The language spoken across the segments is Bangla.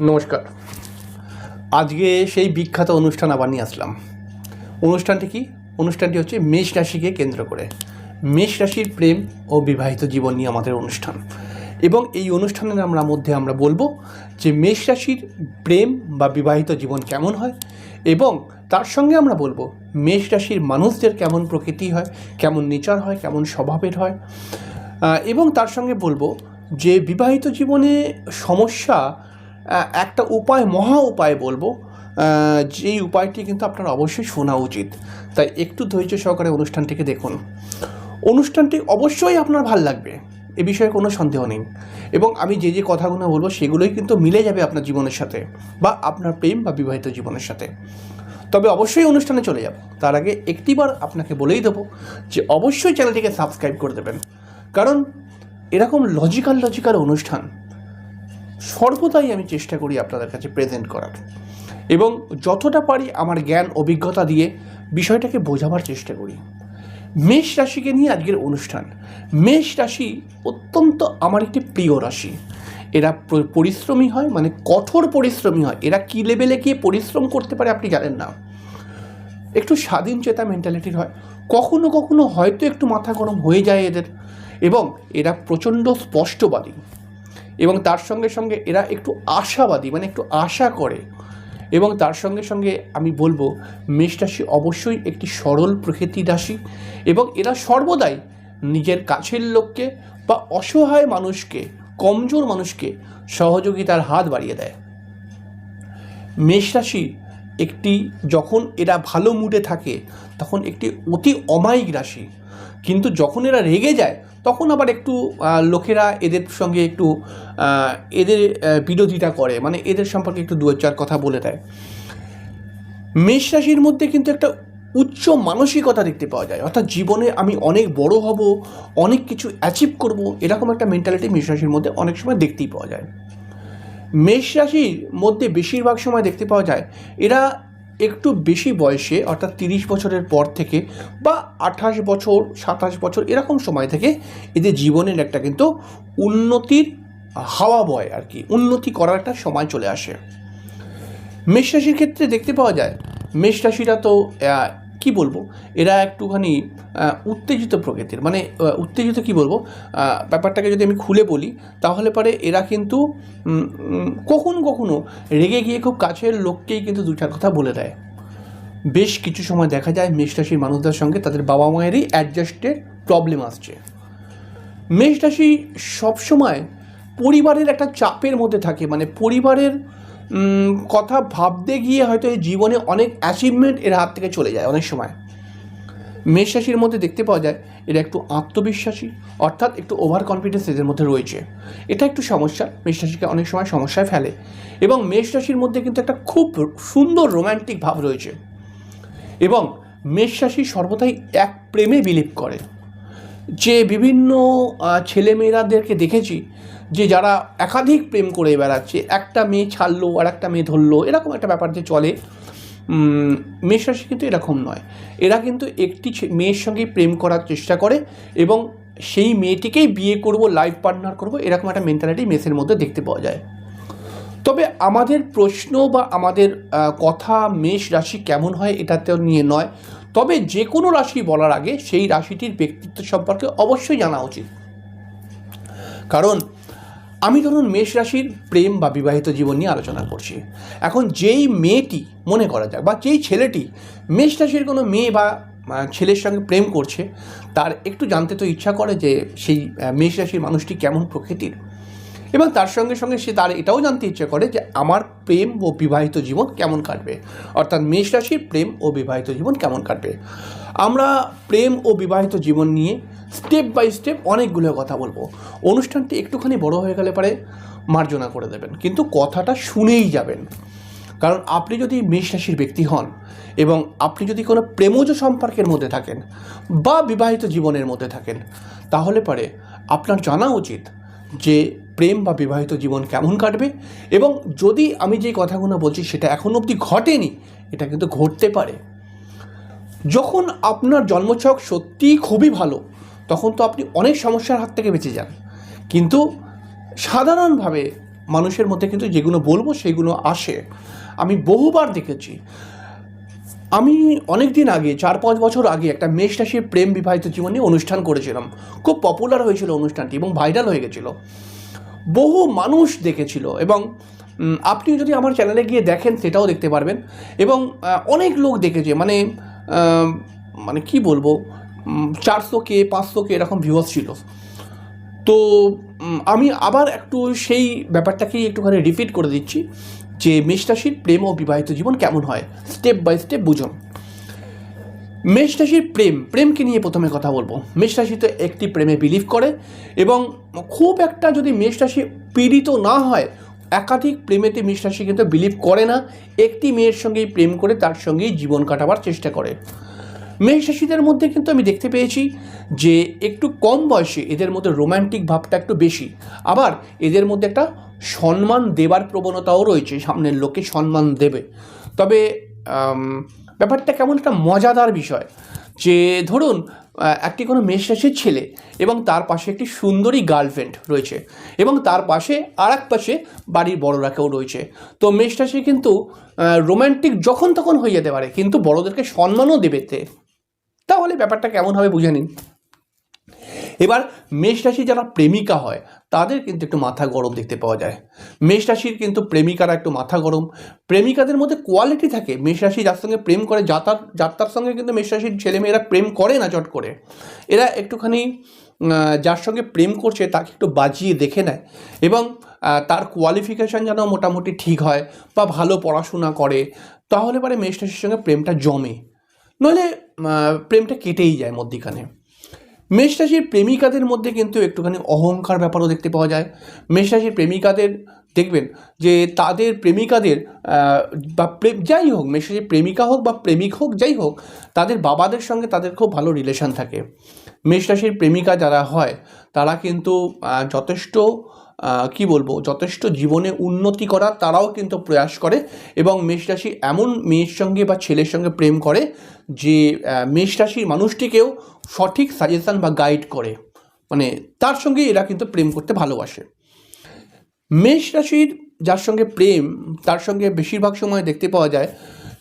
নমস্কার। আজকে সেই বিখ্যাত অনুষ্ঠান আবার নিয়ে আসলাম। অনুষ্ঠানটি কি? অনুষ্ঠানটি হচ্ছে মেষ রাশিকে কেন্দ্র করে। মেষ রাশির প্রেম ও বিবাহিত জীবন নিয়ে আমাদের অনুষ্ঠান। এবং এই অনুষ্ঠানের আমরা মধ্যে আমরা বলব যে মেষ রাশির প্রেম বা বিবাহিত জীবন কেমন হয় এবং তার সঙ্গে আমরা বলব মেষ রাশির মানুষদের কেমন প্রকৃতি হয়, কেমন নেচার হয়, কেমন স্বভাবের হয়। এবং তার সঙ্গে বলব যে বিবাহিত জীবনে সমস্যা একটা উপায়, মহা উপায় বলব যেই উপায়টি কিন্তু আপনার অবশ্যই শোনা উচিত। তাই একটু ধৈর্য সহকারে অনুষ্ঠানটিকে দেখুন। অনুষ্ঠানটি অবশ্যই আপনার ভালো লাগবে, এ বিষয়ে কোনো সন্দেহ নেই। এবং আমি যে যে কথাগুলো বলব, সেগুলোই কিন্তু মিলে যাবে আপনার জীবনের সাথে, বা আপনার প্রেম বা বিবাহিত জীবনের সাথে। তবে অবশ্যই অনুষ্ঠানে চলে যাব। তার আগে একটিবার আপনাকে বলেই দেবো যে অবশ্যই চ্যানেলটিকে সাবস্ক্রাইব করে দেবেন। কারণ এরকম লজিক্যাল লজিক্যাল অনুষ্ঠান সর্বদাই আমি চেষ্টা করি আপনাদের কাছে প্রেজেন্ট করার। এবং যতটা পারি আমার জ্ঞান, অভিজ্ঞতা দিয়ে বিষয়টাকে বোঝাবার চেষ্টা করি। মেষ রাশিকে নিয়ে আজকের অনুষ্ঠান। মেষ রাশি অত্যন্ত আমার একটি প্রিয় রাশি। এরা পরিশ্রমী হয় মানে কঠোর পরিশ্রমী হয়। এরা কী লেভেলে গিয়ে পরিশ্রম করতে পারে আপনি জানেন না। একটু স্বাধীন চেতা মেন্টালিটির হয়। কখনো কখনো হয়তো একটু মাথা গরম হয়ে যায় এদের। এবং এরা প্রচণ্ড স্পষ্টবাদী। এবং তার সঙ্গে সঙ্গে এরা একটু আশাবাদী মানে একটু আশা করে। এবং তার সঙ্গে সঙ্গে আমি বলব মেষ রাশি অবশ্যই একটি সরল প্রকৃতির রাশি এবং এরা সর্বদাই নিজের কাছের লোককে বা অসহায় মানুষকে, কমজোর মানুষকে সহযোগিতার হাত বাড়িয়ে দেয়। মেষ রাশি একটি যখন এরা ভালো মুডে থাকে, তখন একটি অতি অমায়িক রাশি। কিন্তু যখন এরা রেগে যায় তখন আবার একটু লোকেরা এদের সঙ্গে একটু এদের বিরোধিতা করে মানে এদের সম্পর্কে একটু দু চার কথা বলে দেয়। মেষ রাশির মধ্যে কিন্তু একটা উচ্চ মানসিকতা দেখতে পাওয়া যায়। অর্থাৎ জীবনে আমি অনেক বড় হব, অনেক কিছু অ্যাচিভ করব, এরকম একটা মেন্টালিটি মেষ রাশির মধ্যে অনেক সময় দেখতেই পাওয়া যায়। মেষ রাশির মধ্যে বেশিরভাগ সময় দেখতে পাওয়া যায়, এরা একটু বেশি বয়সে, অর্থাৎ তিরিশ বছরের পর থেকে বা আঠাশ বছর, সাতাশ বছর, এরকম সময় থেকে এদের জীবনের একটা কিন্তু উন্নতির হাওয়া বয় আর কি, উন্নতি করার একটা সময় চলে আসে। মেষ রাশির ক্ষেত্রে দেখতে পাওয়া যায়, মেষ রাশিরা তো কি বলব? এরা একটুখানি উত্তেজিত প্রকৃতির। মানে উত্তেজিত কি বলব? ব্যাপারটাকে যদি আমি খুলে বলি, তাহলে পরে এরা কিন্তু কখনো কখনো রেগে গিয়ে খুব কাছের লোককেই কিন্তু দু চার কথা বলে দেয়। বেশ কিছু সময় দেখা যায় মেষ রাশির মানুষদের সঙ্গে তাদের বাবা মায়েরই অ্যাডজাস্টের প্রবলেম আসছে। মেষ রাশি সবসময় পরিবারের একটা চাপের মধ্যে থাকে। মানে পরিবারের কথা ভাবতে গিয়ে হয়তো এই জীবনে অনেক অ্যাচিভমেন্ট এর হাত থেকে চলে যায় অনেক সময়। মেষ রাশির মধ্যে দেখতে পাওয়া যায়, এরা একটু আত্মবিশ্বাসী, অর্থাৎ একটু ওভার কনফিডেন্স এদের মধ্যে রয়েছে। এটা একটু সমস্যা, মেষ রাশিকে অনেক সময় সমস্যায় ফেলে। এবং মেষ রাশির মধ্যে কিন্তু একটা খুব সুন্দর রোম্যান্টিক ভাব রয়েছে। এবং মেষ রাশি সর্বদাই এক প্রেমে বিলিভ করে। যে বিভিন্ন ছেলেমেয়েরাদেরকে দেখেছি যে যারা একাধিক প্রেম করে বেড়াচ্ছে একটা মেয়ে ছাড়লো আর একটা মেয়ে ধরলো এরকম একটা ব্যাপার যে চলে। উম, মেষ রাশি কিন্তু এরকম নয়। এরা কিন্তু একটি মেয়ের সঙ্গেই প্রেম করার চেষ্টা করে এবং সেই মেয়েটিকেই বিয়ে করব লাইফ পার্টনার করব এরকম একটা মেন্টালিটি মেসের মধ্যে দেখতে পাওয়া যায়। তবে আমাদের প্রশ্ন বা আমাদের কথা মেষ রাশি কেমন হয় এটাতে নিয়ে নয়। তবে যে কোনো রাশি বলার আগে সেই রাশিটির ব্যক্তিত্ব সম্পর্কে অবশ্যই জানা উচিত। কারণ আমি ধরুন মেষ রাশির প্রেম বা বিবাহিত জীবন নিয়ে আলোচনা করছি। এখন যেই মেয়েটি, মনে করা যাক, বা যেই ছেলেটি মেষ রাশির কোনো মেয়ে বা ছেলের সঙ্গে প্রেম করছে, তার একটু জানতে তো ইচ্ছা করে যে সেই মেষ রাশির মানুষটি কেমন প্রকৃতির। এবং তার সঙ্গে সঙ্গে সে তার এটাও জানতে ইচ্ছে করে যে আমার প্রেম ও বিবাহিত জীবন কেমন কাটবে? অর্থাৎ মেষ রাশির প্রেম ও বিবাহিত জীবন কেমন কাটবে? আমরা প্রেম ও বিবাহিত জীবন নিয়ে স্টেপ বাই স্টেপ অনেকগুলো কথা বলব। অনুষ্ঠানটি একটুখানি বড় হয়ে গেলে পরে মার্জনা করে দেবেন, কিন্তু কথাটা শুনেই যাবেন। কারণ আপনি যদি মেষ রাশির ব্যক্তি হন এবং আপনি যদি কোনো প্রেমজ সম্পর্কের মধ্যে থাকেন বা বিবাহিত জীবনের মধ্যে থাকেন, তাহলে পরে আপনার জানা উচিত যে প্রেম বা বিবাহিত জীবন কেমন কাটবে? এবং যদি আমি যে কথাগুলো বলছি সেটা এখনও অবধি ঘটেনি, এটা কিন্তু ঘটতে পারে। যখন আপনার জন্মছক সত্যিই খুবই ভালো, তখন তো আপনি অনেক সমস্যার হাত থেকে বেঁচে যান কিন্তু সাধারণভাবে মানুষের মধ্যে কিন্তু যেগুলো বলব সেগুলো আসে। আমি বহুবার দেখেছি। আমি অনেক দিন আগে, চার পাঁচ বছর আগে একটা মেষ রাশির প্রেম বিবাহিত জীবনে অনুষ্ঠান করেছিলাম। খুব পপুলার হয়েছিল অনুষ্ঠানটি এবং ভাইরাল হয়ে গেছিল। বহু মানুষ দেখেছিল এবং আপনি যদি আমার চ্যানেলে গিয়ে দেখেন সেটাও দেখতে পারবেন। এবং অনেক লোক দেখেছে মানে মানে কি বলব চারশো কে পাঁচশো কে এরকম ভিউয়ার্স ছিল। তো আমি আবার একটু সেই ব্যাপারটাকেই একটুখানি রিপিট করে দিচ্ছি যে মেষ প্রেম ও বিবাহিত জীবন কেমন হয়? স্টেপ বাই স্টেপ বুঝুন। মেষ রাশির প্রেম, প্রেমকে নিয়ে প্রথমে কথা বলব। মেষ রাশি তো একটি প্রেমে বিলিভ করে এবং খুব একটা যদি মেষ রাশি পীড়িত না হয়, একাধিক প্রেমেতে মেষ রাশি কিন্তু বিলিভ করে না। একটি মেয়ের সঙ্গেই প্রেম করে তার সঙ্গেই জীবন কাটাবার চেষ্টা করে। মেষ রাশিদের মধ্যে কিন্তু আমি দেখতে পেয়েছি যে একটু কম বয়সে এদের মধ্যে রোম্যান্টিক ভাবটা একটু বেশি। আবার এদের মধ্যে একটা সম্মান দেবার প্রবণতাও রয়েছে, সামনের লোকে সম্মান দেবে। তবে ব্যাপারটা কেমন একটা মজাদার বিষয় যে ধরুন একটি কোনো মেষ রাশির ছেলে এবং তার পাশে একটি সুন্দরী গার্লফ্রেন্ড রয়েছে এবং তার পাশে আর এক পাশে বাড়ির বড়রা কেউ রয়েছে। তো মেষ রাশি কিন্তু রোম্যান্টিক যখন তখন হয়ে যেতে পারে, কিন্তু বড়দেরকে সম্মানও দেবেতে তাহলে ব্যাপারটা কেমন হবে বুঝে নিন। এবার মেষ রাশি যারা প্রেমিকা হয়, তাদের কিন্তু একটু মাথা গরম দেখতে পাওয়া যায়। মেষ রাশির কিন্তু প্রেমিকারা একটু মাথা গরম। প্রেমিকাদের মধ্যে কোয়ালিটি থাকে। মেষ রাশি যার সঙ্গে প্রেম করে, যাতার, যাত্রার সঙ্গে কিন্তু মেষ রাশির ছেলেমেয়েরা প্রেম করে না চট করে। এরা একটুখানি যার সঙ্গে প্রেম করছে তাকে একটু বাজিয়ে দেখে নেয় এবং তার কোয়ালিফিকেশান যেন মোটামুটি ঠিক হয় বা ভালো পড়াশোনা করে, তাহলে পরে মেষ রাশির সঙ্গে প্রেমটা জমে। নইলে প্রেমটা কেটেই যায় মধ্যিখানে। মেষ রাশির প্রেমিকাদের মধ্যে কিন্তু একটুখানি অহংকার ব্যাপারও দেখতে পাওয়া যায়। মেষ রাশির প্রেমিকাদের, দেখবেন যে তাদের প্রেমিকাদের বা প্রেম, যাই হোক, মেষ রাশির প্রেমিকা হোক বা প্রেমিক হোক, যাই হোক, তাদের বাবাদের সঙ্গে তাদের খুব ভালো রিলেশান থাকে। মেষ রাশির প্রেমিকা যারা হয়, তারা কিন্তু যথেষ্ট কি বলব, যথেষ্ট জীবনে উন্নতি করার তারাও কিন্তু প্রয়াস করে এবং মেষ রাশি এমন মেয়ের সঙ্গে বা ছেলের সঙ্গে প্রেম করে যে মেষ রাশির মানুষটিকেও সঠিক সাজেশন বা গাইড করে। মানে তার সঙ্গে এরা কিন্তু প্রেম করতে ভালোবাসে। মেষ রাশির যার সঙ্গে প্রেম, তার সঙ্গে বেশিরভাগ সময় দেখতে পাওয়া যায়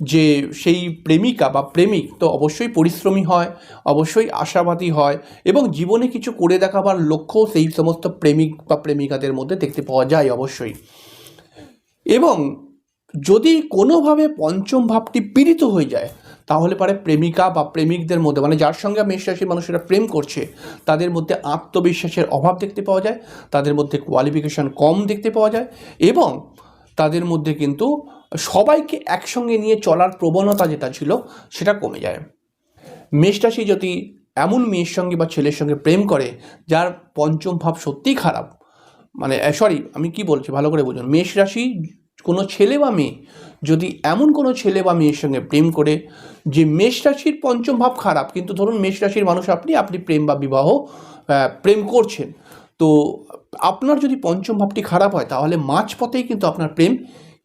যে সেই প্রেমিকা বা প্রেমিক তো অবশ্যই পরিশ্রমী হয়, অবশ্যই আশাবাদী হয় এবং জীবনে কিছু করে দেখাবার লক্ষ্য সেই সমস্ত প্রেমিক বা প্রেমিকাদের মধ্যে দেখতে পাওয়া যায় অবশ্যই। এবং যদি কোনোভাবে পঞ্চম ভাবটি পীড়িত হয়ে যায়, তাহলে পারে প্রেমিকা বা প্রেমিকদের মধ্যে মানে যার সঙ্গে মেষ রাশির মানুষেরা প্রেম করছে, তাদের মধ্যে আত্মবিশ্বাসের অভাব দেখতে পাওয়া যায়, তাদের মধ্যে কোয়ালিফিকেশন কম দেখতে পাওয়া যায় এবং তাদের মধ্যে কিন্তু সবাইকে একসঙ্গে নিয়ে চলার প্রবণতা যেটা ছিল, সেটা কমে যায়। মেষরাশি যদি এমন মেয়ের সঙ্গে বা ছেলের সঙ্গে প্রেম করে, যার পঞ্চম ভাব সত্যিই খারাপ মানে সরি আমি কি বলছি, ভালো করে বুঝুন। মেষ রাশি কোনো ছেলে বা মেয়ে যদি এমন কোনো ছেলে বা মেয়ের সঙ্গে প্রেম করে, যে মেষ রাশির পঞ্চম ভাব খারাপ, কিন্তু ধরুন মেষ রাশির মানুষ আপনি আপনি প্রেম বা বিবাহ প্রেম করছেন, তো আপনার যদি পঞ্চম ভাবটি খারাপ হয়, তাহলে মাঝপথেই কিন্তু আপনার প্রেম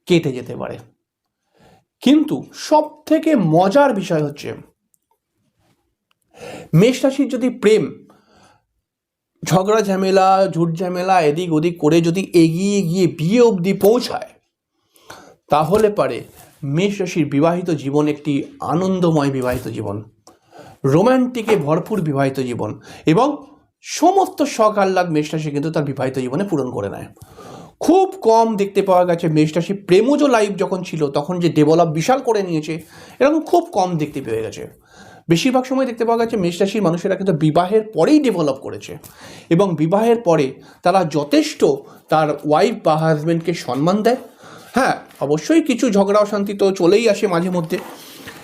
কেটে যেতে পারে। কিন্তু সব থেকে মজার বিষয় হচ্ছে, মেষ রাশির যদি প্রেম, ঝগড়া, ঝামেলা, ঝুট ঝামেলা এদিক ওদিক করে যদি এগিয়ে গিয়ে বিয়ে অবধি পৌঁছায়, তাহলে পারে মেষ রাশির বিবাহিত জীবন একটি আনন্দময় বিবাহিত জীবন রোম্যান্টিকে ভরপুর বিবাহিত জীবন এবং সমস্ত শখ আহ্লাদ মেষ রাশি কিন্তু তার বিবাহিত জীবনে পূরণ করে নেয়। খুব কম দেখতে পাওয়া গেছে মেষ রাশি প্রেমজ লাইফ যখন ছিল, তখন যে ডেভেলপ বিশাল করে নিয়েছে, এরকম খুব কম দেখতে পেয়ে গেছে। বেশিরভাগ সময় দেখতে পাওয়া গেছে মেষ রাশির মানুষেরা কিন্তু বিবাহের পরেই ডেভেলপ করেছে এবং বিবাহের পরে তারা যথেষ্ট তার ওয়াইফ বা হাজব্যান্ডকে সম্মান দেয়। হ্যাঁ অবশ্যই কিছু ঝগড়া অশান্তি তো চলেই আসে মাঝে মধ্যে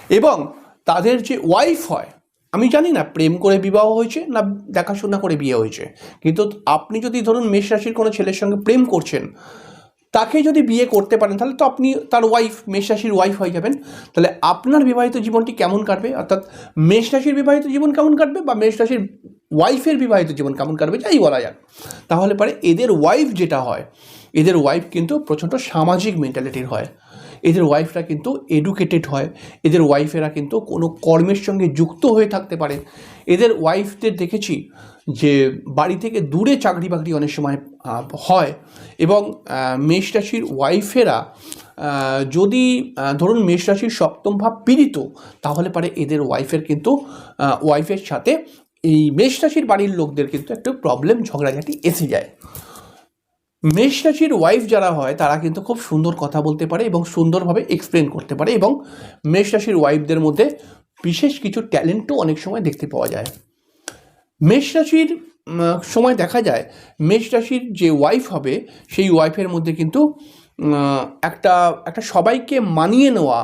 এবং তাদের যে ওয়াইফ হয় আমি জানি না, প্রেম করে বিবাহ হয়েছে না দেখাশোনা করে বিয়ে হয়েছে? কিন্তু আপনি যদি ধরুন মেষ রাশির কোনো ছেলের সঙ্গে প্রেম করছেন, তাকে যদি বিয়ে করতে পারেন, তাহলে তো আপনি তার ওয়াইফ মেষ রাশির ওয়াইফ হয়ে যাবেন। তাহলে আপনার বিবাহিত জীবনটি কেমন কাটবে? অর্থাৎ মেষ রাশির বিবাহিত জীবন কেমন কাটবে বা মেষ রাশির ওয়াইফের বিবাহিত জীবন কেমন কাটবে, যাই বলা যাক। তাহলে পরে এদের ওয়াইফ যেটা হয়, এদের ওয়াইফ কিন্তু প্রচণ্ড সামাজিক মেন্টালিটির হয়। এদের ওয়াইফরা কিন্তু এডুকেটেড হয় এদের ওয়াইফেরা কিন্তু কোনো কর্মের সঙ্গে যুক্ত হয়ে থাকতে পারে। এদের ওয়াইফদের দেখেছি যে বাড়ি থেকে দূরে চাকরি বাকরি অনেক সময় হয় এবং আহ, মেষ রাশির ওয়াইফেরা যদি ধরুন মেষ রাশির সপ্তম ভাব পীড়িত তাহলে পারে এদের ওয়াইফের কিন্তু ওয়াইফের সাথে এই মেষ রাশির বাড়ির লোকদের কিন্তু একটু প্রবলেম ঝগড়াঝাটি এসে যায়। মেষ রাশির ওয়াইফ যারা হয়, তারা কিন্তু খুব সুন্দর কথা বলতে পারে এবং সুন্দরভাবে এক্সপ্লেন করতে পারে এবং মেষ রাশির ওয়াইফদের মধ্যে বিশেষ কিছু ট্যালেন্টও অনেক সময় দেখতে পাওয়া যায়। মেষ রাশির সময় দেখা যায় মেষ রাশির যে ওয়াইফ হবে, সেই ওয়াইফের মধ্যে কিন্তু একটা একটা সবাইকে মানিয়ে নেওয়া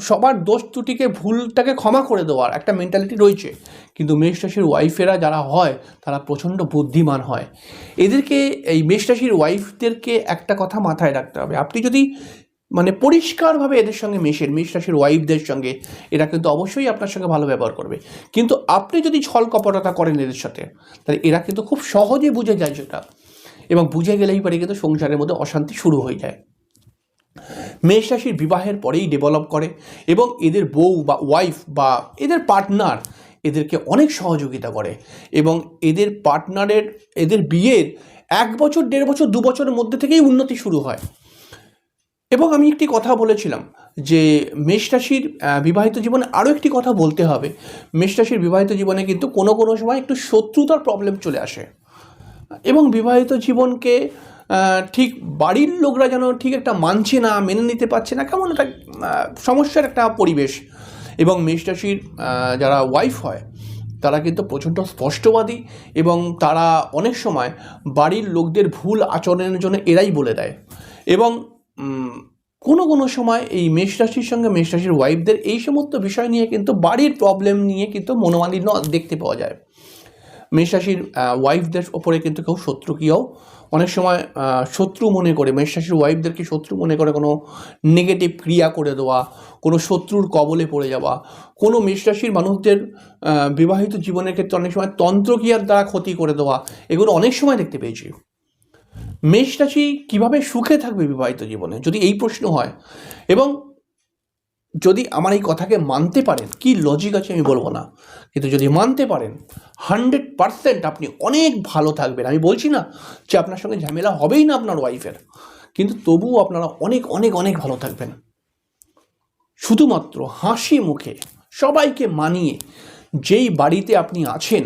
সবার দোষ ত্রুটিকে ভুলটাকে ক্ষমা করে দেওয়ার একটা মেন্টালিটি রয়েছে। কিন্তু মেষ রাশির ওয়াইফেরা যারা হয়, তারা প্রচণ্ড বুদ্ধিমান হয়। এদেরকে, এই মেষ রাশির ওয়াইফদেরকে একটা কথা মাথায় রাখতে হবে। আপনি যদি মানে পরিষ্কারভাবে এদের সঙ্গে মেশেন, মেষ রাশির ওয়াইফদের সঙ্গে, এরা কিন্তু অবশ্যই আপনার সঙ্গে ভালো ব্যবহার করবে। কিন্তু আপনি যদি ছল কপটতা করেন এদের সাথে, তাহলে এরা কিন্তু খুব সহজে বুঝে যায় সেটা। এবং বুঝে গেলেই পারে কিন্তু সংসারের মধ্যে অশান্তি শুরু হয়ে যায়। মেষ রাশির বিবাহের পরেই ডেভেলপ করে এবং এদের বউ বা ওয়াইফ বা এদের পার্টনার এদেরকে অনেক সহযোগিতা করে এবং এদের পার্টনারের এদের বিয়ের এক বছর, দেড় বছর, দু বছরের মধ্যে থেকেই উন্নতি শুরু হয়। এবং আমি একটি কথা বলেছিলাম যে মেষ রাশির বিবাহিত জীবনে আরও একটি কথা বলতে হবে। মেষ রাশির বিবাহিত জীবনে কিন্তু কোনো কোনো সময় একটু শত্রুতার প্রবলেম চলে আসে। এবং বিবাহিত জীবনকে ঠিক বাড়ির লোকরা যেন ঠিক একটা মানছে না, মেনে নিতে পারছে না, কেমন একটা সমস্যার একটা পরিবেশ। এবং মেষ রাশির যারা ওয়াইফ হয়, তারা কিন্তু প্রচণ্ড স্পষ্টবাদী এবং তারা অনেক সময় বাড়ির লোকদের ভুল আচরণের জন্য এরাই বলে দেয়। এবং কোনো কোনো সময় এই মেষ রাশির সঙ্গে মেষ রাশির ওয়াইফদের এই সমস্ত বিষয় নিয়ে কিন্তু বাড়ির প্রবলেম নিয়ে কিন্তু মনোমালিন্য দেখতে পাওয়া যায়। মেষ রাশির ওয়াইফদের ওপরে কিন্তু কেউ শত্রুকীয়াও অনেক সময় শত্রু মনে করে মেষ রাশির ওয়াইফদেরকে শত্রু মনে করে কোনো নেগেটিভ ক্রিয়া করে দেওয়া, কোনো শত্রুর কবলে পড়ে যাওয়া, কোনো মেষ রাশির মানুষদের বিবাহিত জীবনের ক্ষেত্রে অনেক সময় তন্ত্রক্রিয়ার দ্বারা ক্ষতি করে দেওয়া, এগুলো অনেক সময় দেখতে পেয়েছি। মেষ রাশি কীভাবে সুখে থাকবে বিবাহিত জীবনে, যদি এই প্রশ্ন হয়? এবং যদি আমার এই কথাকে মানতে পারেন, কি লজিক আছে আমি বলব না, কিন্তু যদি মানতে পারেন হান্ড্রেড পারসেন্ট আপনি অনেক ভালো থাকবেন। আমি বলছি না যে আপনার সঙ্গে ঝামেলা হবেই না আপনার ওয়াইফের কিন্তু তবুও আপনারা অনেক অনেক অনেক ভালো থাকবেন। শুধুমাত্র হাসি মুখে সবাইকে মানিয়ে যেই বাড়িতে আপনি আছেন,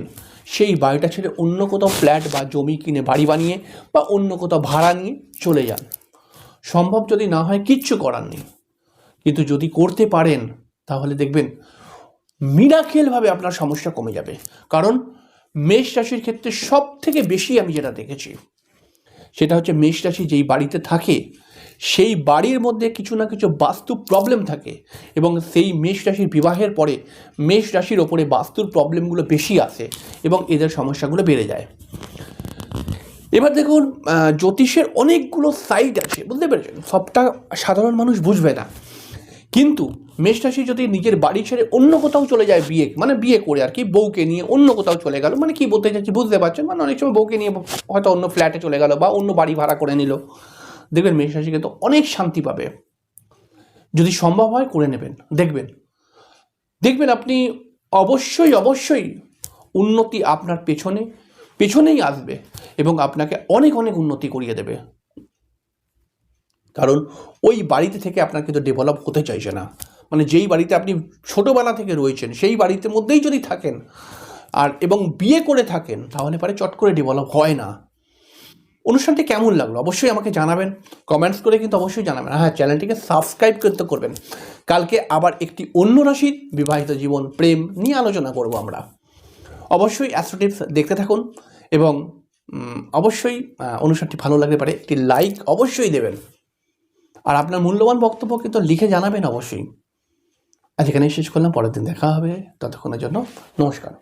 সেই বাড়িটা ছেড়ে অন্য কোথাও ফ্ল্যাট বা জমি কিনে বাড়ি বানিয়ে বা অন্য কোথাও ভাড়া নিয়ে চলে যান। সম্ভব যদি না হয় কিচ্ছু করার নেই। কিন্তু যদি করতে পারেন, তাহলে দেখবেন মিরাকেলভাবে আপনার সমস্যা কমে যাবে। কারণ মেষ রাশির ক্ষেত্রে সব থেকে বেশি আমি যেটা দেখেছি, সেটা হচ্ছে মেষ রাশি যেই বাড়িতে থাকে, সেই বাড়ির মধ্যে কিছু না কিছু বাস্তু প্রবলেম থাকে এবং সেই মেষ রাশির বিবাহের পরে মেষ রাশির ওপরে বাস্তুর প্রবলেমগুলো বেশি আসে এবং এদের সমস্যাগুলো বেড়ে যায়। এবার দেখুন জ্যোতিষের অনেকগুলো সাইড আছে, বুঝতে পেরেছেন? সবটা সাধারণ মানুষ বুঝবে না। কিন্তু মেষ রাশি যদি নিজের বাড়ি ছেড়ে অন্য কোথাও চলে যায় বিয়ে মানে বিয়ে করে আর কি, বউকে নিয়ে অন্য কোথাও চলে গেল মানে কি বলতে চাচ্ছি বুঝতে পারছেন? মানে অনেক সময় বউকে নিয়ে হয়তো অন্য ফ্ল্যাটে চলে গেল বা অন্য বাড়ি ভাড়া করে নিল। দেখবেন মেষ রাশি কিন্তু অনেক শান্তি পাবে। যদি সম্ভব হয় করে নেবেন, দেখবেন। দেখবেন আপনি অবশ্যই অবশ্যই উন্নতি আপনার পেছনে, পেছনেই আসবে এবং আপনাকে অনেক অনেক উন্নতি করিয়ে দেবে। কারণ ওই বাড়িতে থেকে আপনার কিন্তু ডেভেলপ হতে চাইছে না। মানে যেই বাড়িতে আপনি ছোটোবেলা থেকে রয়েছেন, সেই বাড়িতে মধ্যেই যদি থাকেন আর এবং বিয়ে করে থাকেন, তাহলে পরে চট করে ডেভেলপ হয় না। অনুষ্ঠানটি কেমন লাগল? অবশ্যই আমাকে জানাবেন। কমেন্টস করে কিন্তু অবশ্যই জানাবেন। হ্যাঁ চ্যানেলটিকে সাবস্ক্রাইব করতে করবেন। কালকে আবার একটি অন্য রাশির বিবাহিত জীবন, প্রেম নিয়ে আলোচনা করব আমরা। অবশ্যই অ্যাস্ট্রোটিপস দেখতে থাকুন এবং অবশ্যই অনুষ্ঠানটি ভালো লাগতে পারে একটি লাইক অবশ্যই দেবেন। আর আপনার মূল্যবান বক্তব্য কিন্তু লিখে জানাবেন অবশ্যই। আজ এখানেই শেষ করলাম, পরের দিন দেখা হবে। ততক্ষণের জন্য নমস্কার।